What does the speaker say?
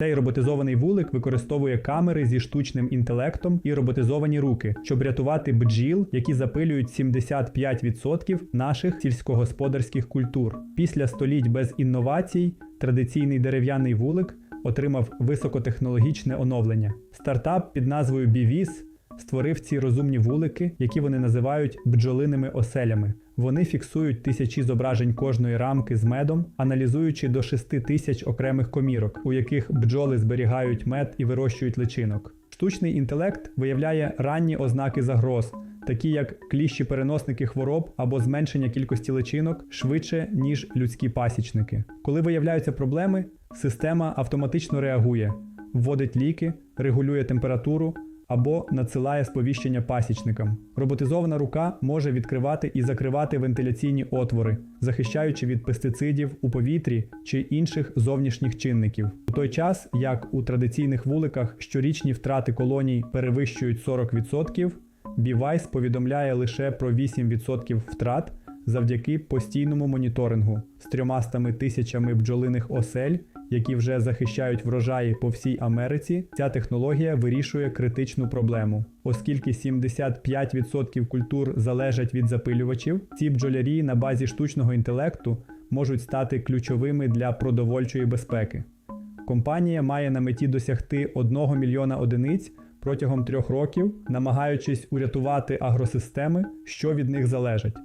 Цей роботизований вулик використовує камери зі штучним інтелектом і роботизовані руки, щоб рятувати бджіл, які запилюють 75% наших сільськогосподарських культур. Після століть без інновацій традиційний дерев'яний вулик отримав високотехнологічне оновлення. Стартап під назвою Бівіс створив ці розумні вулики, які вони називають бджолиними оселями. Вони фіксують тисячі зображень кожної рамки з медом, аналізуючи до 6 тисяч окремих комірок, у яких бджоли зберігають мед і вирощують личинок. Штучний інтелект виявляє ранні ознаки загроз, такі як кліщі-переносники хвороб або зменшення кількості личинок швидше, ніж людські пасічники. Коли виявляються проблеми, система автоматично реагує, вводить ліки, регулює температуру або надсилає сповіщення пасічникам. Роботизована рука може відкривати і закривати вентиляційні отвори, захищаючи від пестицидів у повітрі чи інших зовнішніх чинників. У той час, як у традиційних вуликах щорічні втрати колоній перевищують 40%, Бівайс повідомляє лише про 8% втрат завдяки постійному моніторингу з трьомастами тисячами бджолиних осель, які вже захищають врожаї по всій Америці. Ця технологія вирішує критичну проблему, оскільки 75% культур залежать від запилювачів. Ці бджолярі на базі штучного інтелекту можуть стати ключовими для продовольчої безпеки. Компанія має на меті досягти 1 мільйона одиниць протягом трьох років, намагаючись урятувати агросистеми, що від них залежать.